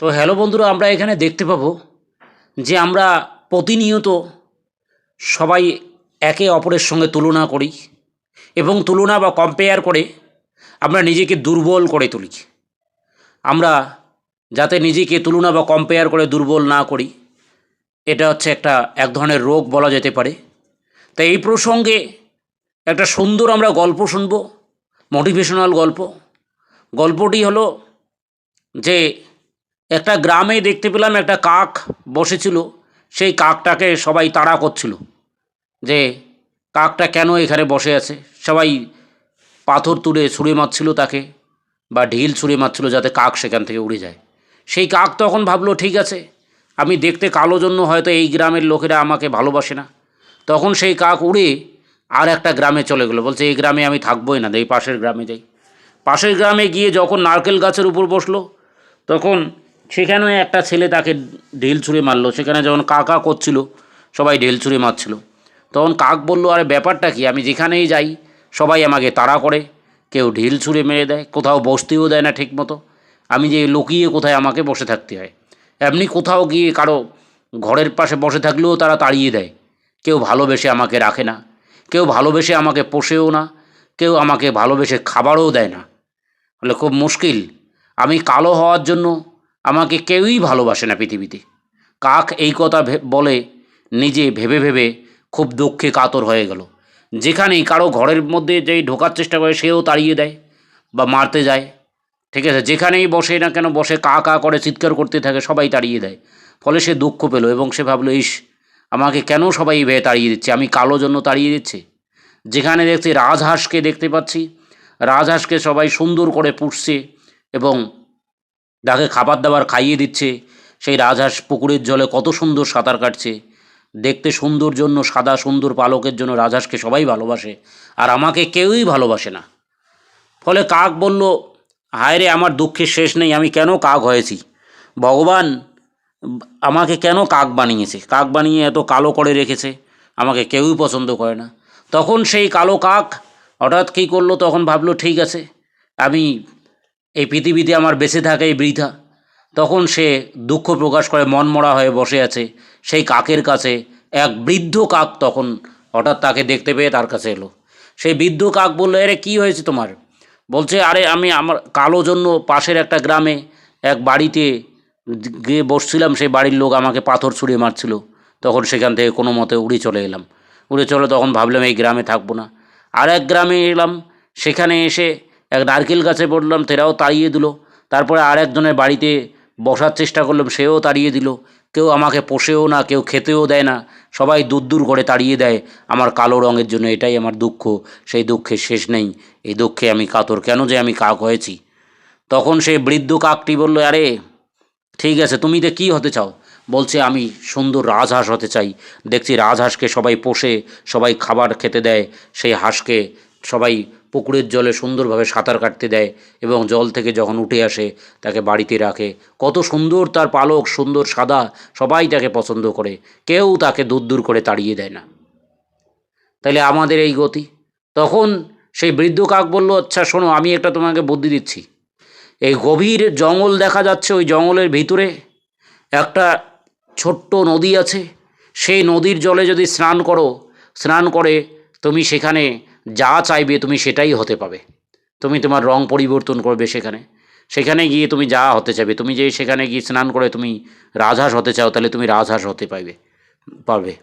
তো হ্যালো বন্ধুরা, আমরা এখানে দেখতে পাবো যে আমরা প্রতিনিয়ত সবাই একে অপরের সঙ্গে তুলনা করি এবং তুলনা বা কম্পেয়ার করে আমরা নিজেকে দুর্বল করে তুলি। আমরা যাতে নিজেকে তুলনা বা কম্পেয়ার করে দুর্বল না করি, এটা হচ্ছে একটা এক ধরনের রোগ বলা যেতে পারে। তাই এই প্রসঙ্গে একটা সুন্দর আমরা গল্প শুনব মোটিভেশনাল গল্প। গল্পটি হলো যে একটা গ্রামে দেখতে পেলাম একটা কাক বসেছিল, সেই কাকটাকে সবাই তাড়া করছিল যে কাকটা কেন এখানে বসে আছে? সবাই পাথর তুলে ছুঁড়ে মারছিল তাকে বা ঢিল ছুঁড়ে মারছিল যাতে কাক সেখান থেকে উড়ে যায়। সেই কাক তখন ভাবলো, ঠিক আছে, আমি দেখতে কালো জন্য হয়তো এই গ্রামের লোকেরা আমাকে ভালোবাসে না। তখন সেই কাক উড়ে আর একটা গ্রামে চলে গেলো, বলছে, এই গ্রামে আমি থাকবোই না, এই পাশের গ্রামে যাই। পাশের গ্রামে গিয়ে যখন নারকেল গাছের উপর বসল, তখন সেখানে একটা ছেলে তাকে ঢিল ছুঁড়ে মারলো। সেখানে যখন কাকা করছিল, সবাই ঢিল ছুঁড়ে মারছিল। তখন কাক বলল, আরে, ব্যাপারটা কি? আমি যেখানেই যাই, সবাই আমাকে তাড়া করে। কেউ ঢিল ছুঁড়ে মেরে দেয়, কোথাও বসতেও দেয় না ঠিক মতো আমি যে লুকিয়ে কোথায় আমাকে বসে থাকতে হয়। এমনি কোথাও গিয়ে কারও ঘরের পাশে বসে থাকলেও তারা তাড়িয়ে দেয়। কেউ ভালোবেসে আমাকে রাখে না। কেউ ভালোবেসে আমাকে পোষেও না। কেউ আমাকে ভালোবেসে খাবারও দেয় না। বলে, খুব মুশকিল। আমি কালো হওয়ার জন্য আমাকে কেউই ভালোবাসে না পৃথিবীতে। কাক এই কথা বলে, নিজে ভেবে ভেবে খুব দুঃখে কাতর হয়ে গেল। যেখানেই কারও ঘরের মধ্যে যেই ঢোকার চেষ্টা করে, সেও তাড়িয়ে দেয় বা মারতে যায়। ঠিক আছে, যেখানেই বসে না কেন বসে, কা কা করে চিৎকার করতে থাকে, সবাই তাড়িয়ে দেয়। ফলে সে দুঃখ পেল এবং সে ভাবলো, ইস, আমাকে কেন সবাই ভেবে তাড়িয়ে দিচ্ছে? আমি কালো জন্য তাড়িয়ে দিচ্ছে? যেখানে দেখছি রাজহাঁসকে দেখতে পাচ্ছি। রাজহাঁসকে সবাই সুন্দর করে পুষছে এবং তাকে খাবার দাবার খাইয়ে দিচ্ছে, সেই রাজহাঁস পুকুরের জলে কত সুন্দর সাঁতার কাটছে। দেখতে সুন্দর জন্য সাদা সুন্দর পালকের জন্য রাজহাঁসকে সবাই ভালোবাসে, আর আমাকে কেউই ভালোবাসে না। ফলে কাক বলল, হায় রে, আমার দুঃখের শেষ নেই, আমি কেন কাক হয়েছি? ভগবান আমাকে কেন কাক বানিয়েছে? কাক বানিয়ে এত কালো করে রেখেছে, আমাকে কেউই পছন্দ করে না। তখন সেই কালো কাক হঠাৎ কী করল? তখন ভাবলো, ঠিক আছে, আমি এই পৃথিবীতে আমার বেঁচে থাকাই বৃথা। তখন সে দুঃখ প্রকাশ করে, মনমরা হয়ে বসে আছে সেই কাকের কাছে। এক বৃদ্ধ কাক তখন হঠাৎ তাকে দেখতে পেয়ে তার কাছে এলো। সেই বৃদ্ধ কাক বলল আরে কী হয়েছে তোমার? বলছে, আরে, আমি আমার কালো জন্য পাশের একটা গ্রামে এক বাড়িতে গিয়ে বসছিলাম। সেই বাড়ির লোক আমাকে পাথর ছুঁড়ে মারছিল। তখন সেখান থেকে কোনো মতে উড়ে চলে এলাম। উড়ে চলে তখন ভাবলাম, এই গ্রামে থাকব না। আর এক গ্রামে এলাম। সেখানে এসে এক নারকেল গাছে পড়লাম তেরাও তাড়িয়ে দিল। তারপরে আর একজনের বাড়িতে বসার চেষ্টা করলাম, সেও তাড়িয়ে দিল। কেউ আমাকে পোষেও না, কেউ খেতেও দেয় না, সবাই দূর দূর করে তাড়িয়ে দেয়। আমার কালো রঙের জন্য এটাই আমার দুঃখ, সেই দুঃখের শেষ নেই। এই দুঃখে আমি কাতর, কেন যে আমি কাক হয়েছি? তখন সেই বৃদ্ধ কাকটি বলল, আরে, ঠিক আছে, তুমি তো কী হতে চাও? বলছে, আমি সুন্দর রাজহাঁস হতে চাই। দেখছি রাজহাঁসকে সবাই পোষে, সবাই খাবার খেতে দেয়, সেই হাঁসকে সবাই পুকুরের জলে সুন্দরভাবে সাঁতার কাটতে দেয় এবং জল থেকে যখন উঠে আসে, তাকে বাড়িতে রাখে। কত সুন্দর তার পালক, সুন্দর সাদা, সবাই তাকে পছন্দ করে। কেউ তাকে দূর দূর করে তাড়িয়ে দেয় না। তাহলে আমাদের এই গতি? তখন সেই বৃদ্ধ কাক বলল আচ্ছা শোনো, আমি একটা তোমাকে বুদ্ধি দিচ্ছি। এই গভীর জঙ্গল দেখা যাচ্ছে ওই জঙ্গলের ভিতরে। একটা ছোট্ট নদী আছে। সেই নদীর জলে যদি স্নান করো, স্নান করে তুমি সেখানে যা চাইবে তুমি সেটাই হতে পাবে। তুমি তোমার রং পরিবর্তন করবে সেখানে। সেখানে গিয়ে তুমি যা হতে চাইবে, তুমি যে সেখানে গিয়ে স্নান করে তুমি রাজহাঁস হতে চাও, তাহলে তুমি রাজহাঁস হতে পারবে পারবে।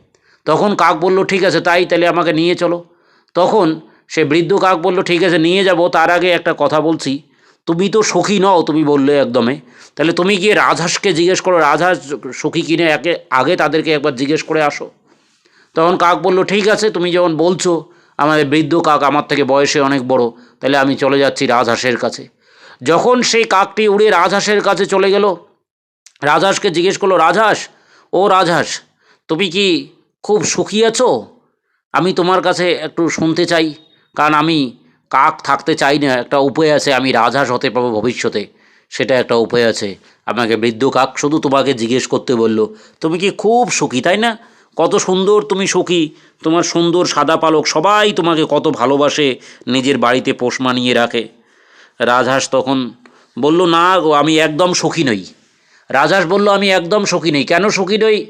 তখন কাক বলল, ঠিক আছে, তাই তাহলে আমাকে নিয়ে চলো। তখন সে বৃদ্ধ কাক বলল, ঠিক আছে, নিয়ে যাব, তার আগে একটা কথা বলছি। তুমি তো সখী নও, তুমি বললে একদমে। তাহলে তুমি গিয়ে রাজহাঁসকে জিজ্ঞেস করো, রাজহাঁস সখী কিনে একে, আগে তাদেরকে একবার জিজ্ঞেস করে আসো। তখন কাক বলল, ঠিক আছে, তুমি যখন বলছো আমাদের বৃদ্ধ কাক আমার থেকে বয়সে অনেক বড়, তাহলে আমি চলে যাচ্ছি রাজহাঁসের কাছে। যখন সেই কাকটি উড়ে রাজহাঁসের কাছে চলে গেল, রাজহাঁসকে জিজ্ঞেস করল, রাজহাঁস, ও রাজহাঁস, তুমি কি খুব সুখী আছো? আমি তোমার কাছে একটু শুনতে চাই, কারণ আমি কাক থাকতে চাই না, একটা উপায় আছে, আমি রাজহাঁস হতে পারব ভবিষ্যতে, সেটা একটা উপায় আছে। আমাকে বৃদ্ধ কাক শুধু তোমাকে জিজ্ঞেস করতে বলল, তুমি কি খুব সুখী, তাই না? কত সুন্দর তুমি সখী, তোমার সুন্দর সাদা পালক সবাই তোমাকে কত ভালোবাসে, নিজের বাড়িতে পোষ মানিয়ে রাখে। রাজহাঁস তখন বলল, না গো, আমি একদম সুখী নই। রাজহাঁস বলল, আমি একদম সখী নেই। কেন সখী নই?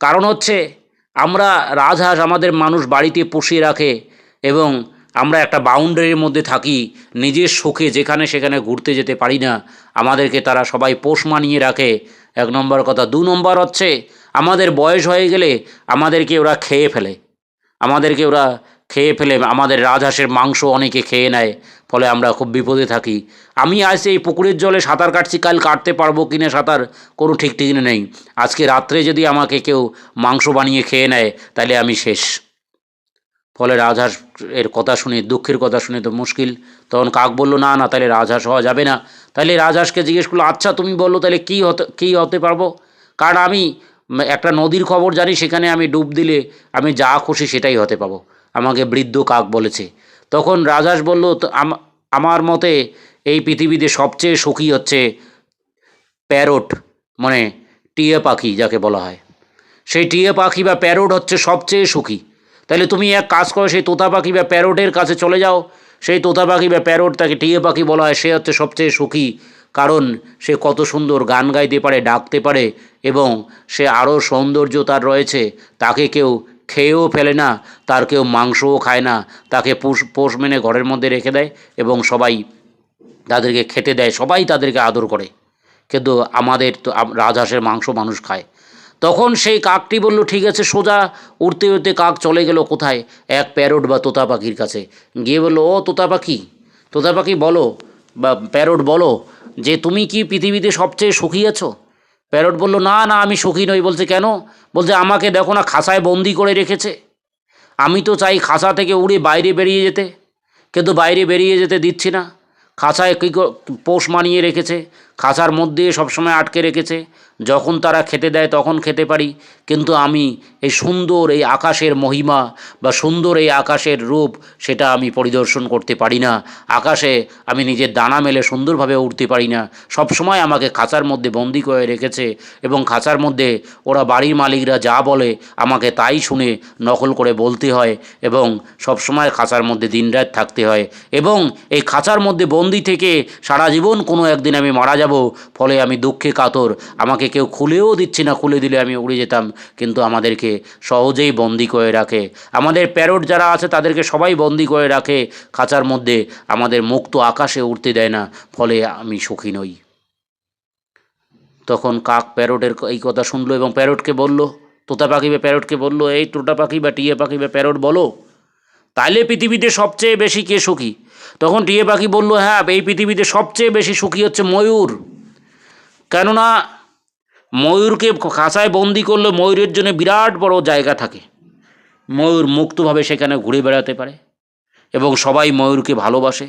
কারণ হচ্ছে, আমরা রাজহাঁস আমাদের মানুষ বাড়িতে পুষিয়ে রাখে এবং আমরা একটা বাউন্ডারির মধ্যে থাকি, নিজের সুখে যেখানে সেখানে ঘুরতে যেতে পারি না। আমাদেরকে তারা সবাই পোষ মানিয়ে রাখে। এক নম্বর কথা। দু নম্বর হচ্ছে আমাদের বয়স হয়ে গেলে আমাদেরকে ওরা খেয়ে ফেলে। আমাদেরকে ওরা খেয়ে ফেলে, আমাদের রাজহাঁসের মাংস অনেকে খেয়ে নেয়, ফলে আমরা খুব বিপদে থাকি। আমি আজ এই পুকুরের জলে সাঁতার কাটছি, কাল কাটতে পারব কি না সাঁতার কোনো ঠিক ঠিক নেই। আজকে রাত্রে যদি আমাকে কেউ মাংস বানিয়ে খেয়ে নেয়, তাহলে আমি শেষ। ফলে রাজহাঁস এর কথা শুনে, দুঃখের কথা শুনে তো মুশকিল। তখন কাক বলল, না না, তাহলে রাজহাঁস হওয়া যাবে না। তাহলে রাজহাঁসকে জিজ্ঞেস করল আচ্ছা তুমি বলল তাহলে কী হতে কী হতে পারব? কারণ আমি একটা নদীর খবর জানি, সেখানে আমি ডুব দিলে আমি যা খুশি সেটাই হতে পাবো। আমাকে বৃদ্ধ কাক বলেছে। তখন রাজাস বলল আমার মতে এই পৃথিবীতে সবচেয়ে সুখী হচ্ছে প্যারট মানে টিয়া পাখি যাকে বলা হয়। সেই টিয়া পাখি বা প্যারট হচ্ছে সবচেয়ে সুখী। তাহলে তুমি এক কাজ করো, সেই তোতা পাখি বা প্যারটের কাছে চলে যাও। সেই তোতা পাখি বা প্যারট তাকে টিয়া পাখি বলা হয়, সে হচ্ছে সবচেয়ে সুখী কারণ সে কত সুন্দর গান গাইতে পারে, ডাকতে পারে এবং সে আরও সৌন্দর্য তার রয়েছে। তাকে কেউ খেয়েও ফেলে না, তার কেউ মাংসও খায় না। তাকে পোষ পোষ মেনে ঘরের মধ্যে রেখে দেয় এবং সবাই তাদেরকে খেতে দেয়, সবাই তাদেরকে আদর করে। কিন্তু আমাদের তো রাজহাঁসের মাংস মানুষ খায়। তখন সেই কাকটি বলল, ঠিক আছে, সোজা উড়তে উড়তে কাক চলে গেল কোথায়? এক প্যারট বা তোতা পাখির কাছে। গিয়ে বলল, ও তোতা পাখি তোতা পাখি বলো বা প্যারট বলো যে তুমি কি পৃথিবীতে সবচেয়ে সুখী আছো? প্যারট বলল, না না, আমি সুখী নই। বলছে, কেন? বলছে, আমাকে দেখো না খাসায় বন্দি করে রেখেছে। আমি তো চাই খাসা থেকে উড়ে বাইরে বেরিয়ে যেতে, কিন্তু বাইরে বেরিয়ে যেতে দিচ্ছি না। খাসায় কী পোষ মানিয়ে রেখেছে। খাঁচার মধ্যে সবসময় আটকে রেখেছে। যখন তারা খেতে দেয় তখন খেতে পারি। কিন্তু আমি এই সুন্দর এই আকাশের মহিমা বা সুন্দর এই আকাশের রূপ, সেটা আমি পরিদর্শন করতে পারি না। আকাশে আমি নিজের দানা মেলে সুন্দরভাবে উঠতে পারি না। সবসময় আমাকে খাঁচার মধ্যে বন্দি করে রেখেছে এবং খাঁচার মধ্যে ওরা বাড়ির মালিকরা যা বলে আমাকে তাই শুনে নকল করে বলতে হয় এবং সবসময় খাঁচার মধ্যে দিনরাত থাকতে হয়। এবং এই খাঁচার মধ্যে বন্দি থেকে সারা জীবন কোনো একদিন আমি মারা যাব ফলে আমি দুঃখে কাতর। আমাকে কেউ খুলেও দিচ্ছে না, খুলে দিলে আমি উড়ে যেতাম। কিন্তু আমাদেরকে সহজেই বন্দি করে রাখে। আমাদের প্যারট যারা আছে, তাদেরকে সবাই বন্দি করে রাখে। খাঁচার মধ্যে আমাদের মুক্ত আকাশে উঠতে দেয় না, ফলে আমি সুখী নই। তখন কাক প্যারটের এই কথা শুনলো এবং প্যারটকে বলল, তোতা পাখি বা প্যারটকে বলল, এই তোতা পাখি বা টিয়া পাখি বা প্যারট বলো। তাইলে পৃথিবীতে সবচেয়ে বেশি কে সুখী? তখন টিয়ে পাখি বলল হ্যাঁ এই পৃথিবীতে সবচেয়ে বেশি সুখী হচ্ছে ময়ূর। কেননা ময়ূরকে খাঁচায় বন্দি করলে ময়ূরের জন্য বিরাট বড় জায়গা থাকে। ময়ূর মুক্তভাবে সেখানে ঘুরে বেড়াতে পারে এবং সবাই ময়ূরকে ভালোবাসে।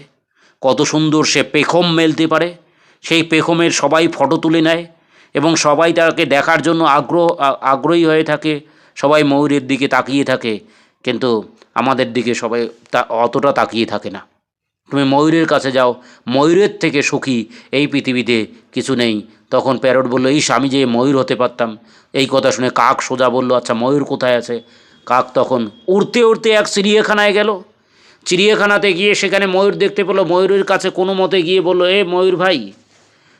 কত সুন্দর সে পেখম মেলতে পারে। সেই পেখমের সবাই ফটো তুলে নেয় এবং সবাই তাকে দেখার জন্য আগ্রহ, আগ্রহী হয়ে থাকে। সবাই ময়ূরের দিকে তাকিয়ে থাকে, কিন্তু আমাদের দিকে সবাই তা, অতটা তাকিয়ে থাকে না। তুমি ময়ূরের কাছে যাও, ময়ূরের থেকে সুখী, এই পৃথিবীতে কিছু নেই। তখন প্যারট বলল, ইস, আমি যে ময়ূর হতে পারতাম। এই কথা শুনে কাক সোজা বলল আচ্ছা ময়ূর কোথায় আছে? কাক তখন, উড়তে উড়তে এক চিড়িয়াখানায় গেল। চিড়িয়াখানাতে গিয়ে সেখানে ময়ূর দেখতে পেল, ময়ূরের কাছে কোনো মতে গিয়ে বলল, এ ময়ূর ভাই,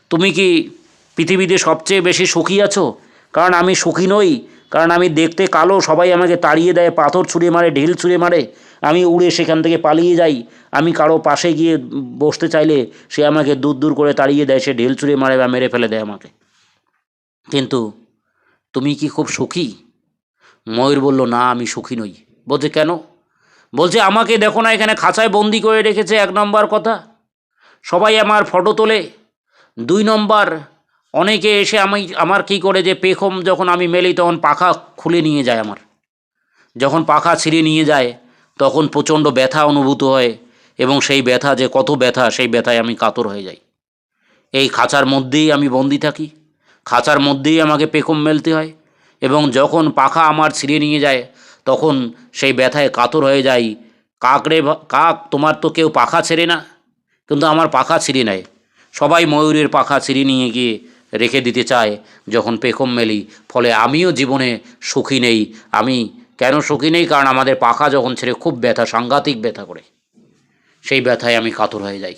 তুমি কি পৃথিবীতে সবচেয়ে বেশি সুখী আছো? কারণ আমি সুখী নই কারণ আমি দেখতে কালো, সবাই আমাকে তাড়িয়ে দেয়, পাথর ছুঁড়ে মারে, ঢিল ছুঁড়ে মারে, আমি উড়ে সেখান থেকে পালিয়ে যাই। আমি কারও পাশে গিয়ে বসতে চাইলে সে আমাকে দূর দূর করে তাড়িয়ে দেয়, সে ঢিল ছুঁড়ে মারে বা মেরে ফেলে দেয় আমাকে। কিন্তু তুমি কি খুব সুখী? ময়ূর বলল, না, আমি সুখী নই। বলছে, কেন? বলছে, আমাকে দেখো না, এখানে খাঁচায় বন্দি করে রেখেছে এক নম্বর কথা। সবাই আমার ফটো তোলে। দুই নম্বর অনেকে এসে আমি, আমার কি করে যে পেখম যখন আমি মেলি তখন পাখা খুলে নিয়ে যায় আমার। যখন পাখা ছিঁড়ে নিয়ে যায়, তখন প্রচণ্ড ব্যথা অনুভূত হয় এবং সেই ব্যথা যে কত ব্যথা, সেই ব্যথায় আমি কাতর হয়ে যাই। এই খাঁচার মধ্যেই আমি বন্দি থাকি। খাঁচার মধ্যেই আমাকে পেখম মেলতে হয় এবং যখন পাখা আমার ছিঁড়ে নিয়ে যায়, তখন সেই ব্যথায় কাতর হয়ে যাই। কাক রে কাক, তোমার তো কেউ পাখা ছেড়ে না? কিন্তু আমার পাখা ছিঁড়ে নেয়। সবাই ময়ূরের পাখা ছিঁড়ে নিয়ে গিয়ে রেখে দিতে চায় যখন পেখম মেলি, ফলে আমিও জীবনে সুখী নেই। আমি কেন সুখী নেই? কারণ আমাদের পাখা যখন ছেড়ে খুব ব্যথা, সাংঘাতিক ব্যথা করে। সেই ব্যথায় আমি কাতর হয়ে যাই।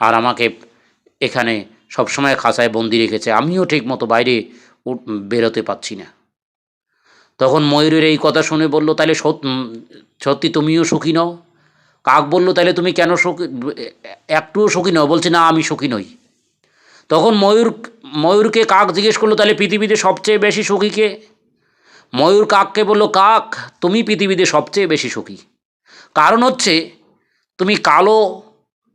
আর আমাকে এখানে সবসময় খাঁচায় বন্দি রেখেছে। আমিও ঠিক মতো বাইরে বেরোতে পারছি না। তখন ময়ূরের এই কথা শুনে বলল তাহলে সত- সত্যি তুমিও সুখী নও? কাক বলল তাহলে তুমি কেন সুখী একটুও সুখী নও? বলছে, না, আমি সুখী নই। তখন ময়ূর ময়ূরকে কাক জিজ্ঞেস করল, তাহলে পৃথিবীতে সবচেয়ে বেশি সুখী কে? ময়ূর কাককে বলল, কাক, তুমি পৃথিবীতে সবচেয়ে বেশি সুখী। কারণ হচ্ছে, তুমি কালো,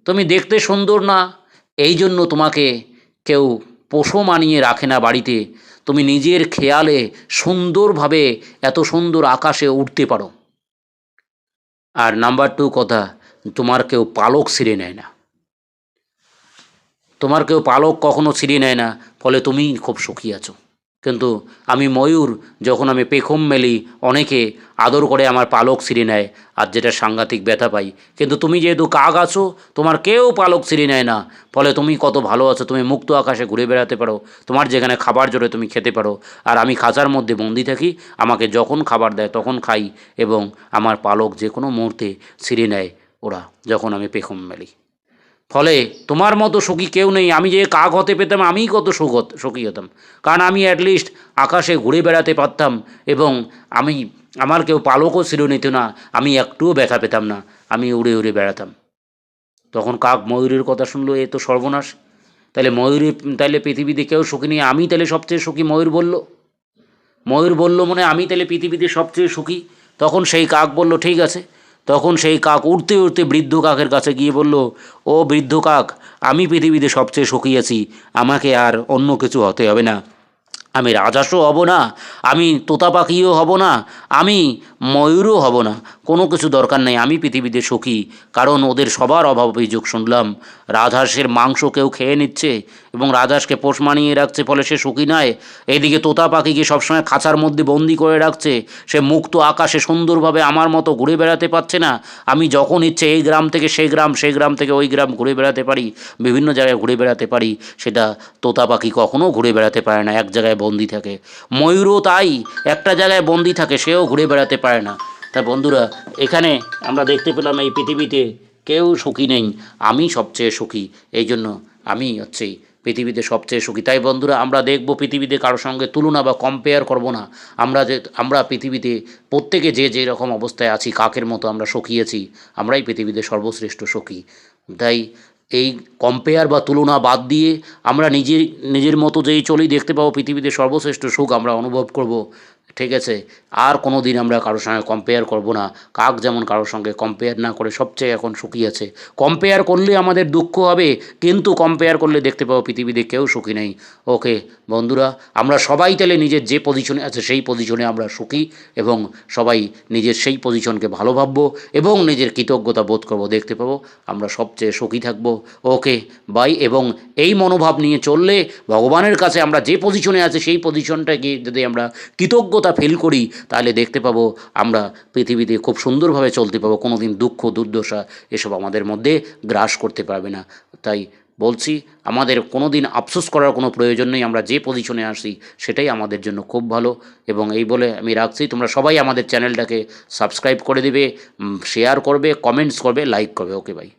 তুমি দেখতে সুন্দর না, এই জন্য তোমাকে কেউ পোষো মানিয়ে রাখে না বাড়িতে। তুমি নিজের খেয়ালে সুন্দরভাবে এত সুন্দর আকাশে উঠতে পারো। আর নাম্বার টু কথা, তোমার কেউ পালক ছিঁড়ে নেয় না। তোমার কেউ পালক কখনো ছিঁড়ে নেয় না, ফলে তুমি খুব সুখী আছো। কিন্তু আমি ময়ূর, যখন আমি পেখম মেলি, অনেকে আদর করে আমার পালক ছিঁড়ে নেয়, আর যেটা সাংঘাতিক ব্যথা পাই। কিন্তু তুমি যেহেতু কাক আছো, তোমার কেউ পালক ছিঁড়ে নেয় না, ফলে তুমি কত ভালো আছো, তুমি মুক্ত আকাশে ঘুরে বেড়াতে পারো, তোমার যেখানে খাবার জোরে তুমি খেতে পারো, আর আমি খাঁচার মধ্যে বন্দি থাকি, আমাকে যখন খাবার দেয় তখন খাই, এবং আমার পালক যে কোনো মুহূর্তে ছিঁড়ে নেয় ওরা, যখন আমি পেখম মেলি। ফলে তোমার মতো সুখী কেউ নেই, আমি যে কাক হতে পেতাম, আমিই কত সুখ সুখী হতাম। কারণ আমি অ্যাটলিস্ট আকাশে ঘুরে বেড়াতে পারতাম এবং আমি, আমার কেউ পালকও ছিল নিত না, আমি একটুও ব্যথা পেতাম না, আমি উড়ে উড়ে বেড়াতাম। তখন কাক ময়ূরের কথা শুনলো, এ তো সর্বনাশ। তাহলে ময়ূরের তাহলে পৃথিবীতে কেউ সুখী নেই, আমি তাহলে সবচেয়ে সুখী? ময়ূর বলল। ময়ূর বলল মনে আমি তাহলে পৃথিবীতে সবচেয়ে সুখী? তখন সেই কাক বলল, ঠিক আছে তখন সেই কাক উঠতে উঠতে বৃদ্ধ কাকের কাছে গিয়ে বলল, ও বৃদ্ধ কাক, আমি পৃথিবীতে সবচেয়ে সুখী আছি, আমাকে আর অন্য কিছু হতে হবে না। আমি রাজাসও হব না, আমি তোতা পাখিও হব না, আমি ময়ূরও হব না কিছু দরকার নেই, আমি পৃথিবীতে সুখী। কারণ ওদের সবার অভাব অভিযোগ শুনলাম। রাজহাঁসের মাংস কেউ খেয়ে নিচ্ছে এবং রাজহাঁসকে পোষ মানিয়ে রাখছে ফলে সে সুখী নয়। এদিকে তোতা পাখিকে সবসময় খাঁচার মধ্যে বন্দি করে রাখছে। সে মুক্ত আকাশে সুন্দরভাবে আমার মতো ঘুরে বেড়াতে পারছে না। আমি যখন ইচ্ছে এই গ্রাম থেকে সেই গ্রাম সেই গ্রাম থেকে ওই গ্রাম ঘুরে বেড়াতে পারি, বিভিন্ন জায়গায় ঘুরে বেড়াতে পারি, সেটা তোতা পাখি কখনো ঘুরে বেড়াতে পারে না, এক জায়গায় বন্দি থাকে। ময়ূরও তাই, একটা জায়গায় বন্দি থাকে, সেও ঘুরে বেড়াতে পারে না। তা বন্ধুরা, এখানে আমরা দেখতে পেলাম এই পৃথিবীতে কেউ সুখী নেই। আমি সবচেয়ে সুখী, এই জন্য আমি হচ্ছে পৃথিবীতে সবচেয়ে সুখী। তাই বন্ধুরা, আমরা দেখব পৃথিবীতে কারোর সঙ্গে তুলনা বা কম্পেয়ার করব না। আমরা যে, আমরা পৃথিবীতে প্রত্যেকে যে যে রকম অবস্থায় আছি, কাকের মতো আমরা সুখী আছি, আমরাই পৃথিবীতে সর্বশ্রেষ্ঠ সুখী। তাই এই কম্পেয়ার বা তুলনা বাদ দিয়ে আমরা নিজে, নিজের মতো যেই চলি, দেখতে পাবো পৃথিবীতে সর্বশ্রেষ্ঠ সুখ আমরা অনুভব করব। ঠিক আছে? আর কোনো দিন আমরা কারোর সঙ্গে কম্পেয়ার করব না। কাক যেমন কারোর সঙ্গে কম্পেয়ার না করে সবচেয়ে এখন সুখী আছে। কম্পেয়ার করলে আমাদের দুঃখ হবে, কিন্তু কম্পেয়ার করলে দেখতে পাবো পৃথিবীতে কেউ সুখী নেই। ওকে বন্ধুরা, আমরা সবাই তাহলে নিজের যে পজিশনে আছে, সেই পজিশনে আমরা সুখী এবং সবাই নিজের সেই পজিশনকে ভালো ভাববো এবং নিজের কৃতজ্ঞতা বোধ করব। দেখতে পাবো, আমরা সবচেয়ে সুখী থাকব। ওকে বাই এবং এই মনোভাব নিয়ে চললে ভগবানের কাছে আমরা যে পজিশনে আছে, সেই পজিশনটাকে যদি আমরা কৃতজ্ঞতা ফিল করি, তাহলে দেখতে পাবো আমরা পৃথিবীতে খুব সুন্দরভাবে চলতে পাবো কোনো দিন দুঃখ, দুর্দশা এসব আমাদের মধ্যে গ্রাস করতে পারবে না। তাই বলছি, আমাদের কোনো দিন আফসোস করার কোনো প্রয়োজন নেই, আমরা যে পজিশনে আসি সেটাই আমাদের জন্য খুব ভালো। এবং এই বলে আমি রাখছি, তোমরা সবাই আমাদের চ্যানেলটাকে সাবস্ক্রাইব করে দিবে শেয়ার করবে কমেন্টস করবে লাইক করবে। ওকে ভাই